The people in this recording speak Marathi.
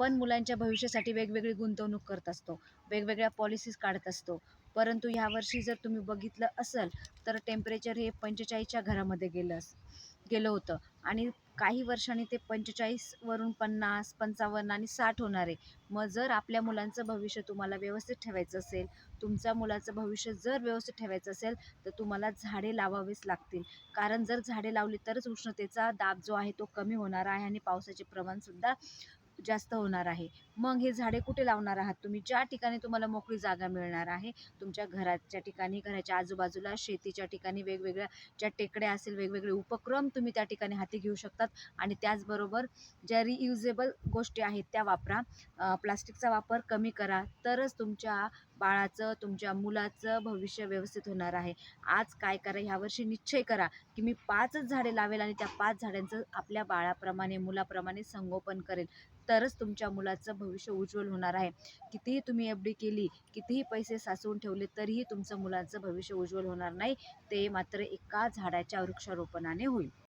आपण मुलांच्या भविष्यासाठी वेगवेगळी गुंतवणूक करत असतो वेगवेगळ्या पॉलिसीज काढत असतो. परंतु ह्यावर्षी जर तुम्ही बघितलं असेल तर टेम्परेचर हे पंचेचाळीसच्या घरामध्ये गेलं गेलं होतं. आणि काही वर्षांनी ते पंचेचाळीसवरून पन्नास पंचावन्न आणि साठ होणार आहे. मग जर आपल्या मुलांचं भविष्य तुम्हाला व्यवस्थित ठेवायचं असेल तुमच्या मुलाचं भविष्य जर व्यवस्थित ठेवायचं असेल तर तुम्हाला झाडे लावावीच लागतील. कारण जर झाडे लावली तरच उष्णतेचा दाब जो आहे तो कमी होणार आहे आणि पावसाचे प्रमाणसुद्धा जास्त होणार आहे. मग हे झाडे कुठे लावणार आहात तुम्ही? ज्या ठिकाणी तुम्हाला मोकळी जागा मिळणार आहे तुमच्या घराच्या ठिकाणी घराच्या आजूबाजूला शेतीच्या ठिकाणी वेगवेगळ्या ज्या टेकड्या असेल वेगवेगळे उपक्रम तुम्ही त्या ठिकाणी हाती घेऊ शकतात. आणि त्याचबरोबर ज्या रियुजेबल गोष्टी आहेत त्या वापरा. प्लास्टिकचा वापर कमी करा. तरच तुमच्या बाळाचं तुमच्या मुलाचं भविष्य व्यवस्थित होणार आहे. आज काय करा ह्यावर्षी निश्चय करा की मी पाचच झाडे लावेल आणि त्या पाच झाडांचं आपल्या बाळाप्रमाणे मुलाप्रमाणे संगोपन करेल. तरच तुमच्या मुलाचं भविष्य उज्ज्वल होणार आहे. कितीही तुम्ही एफ डी केली कितीही पैसे साचवून ठेवले तरीही तुमचं मुलाचं भविष्य उज्ज्वल होणार नाही. ते मात्र एका झाडाच्या वृक्षारोपणाने होईल.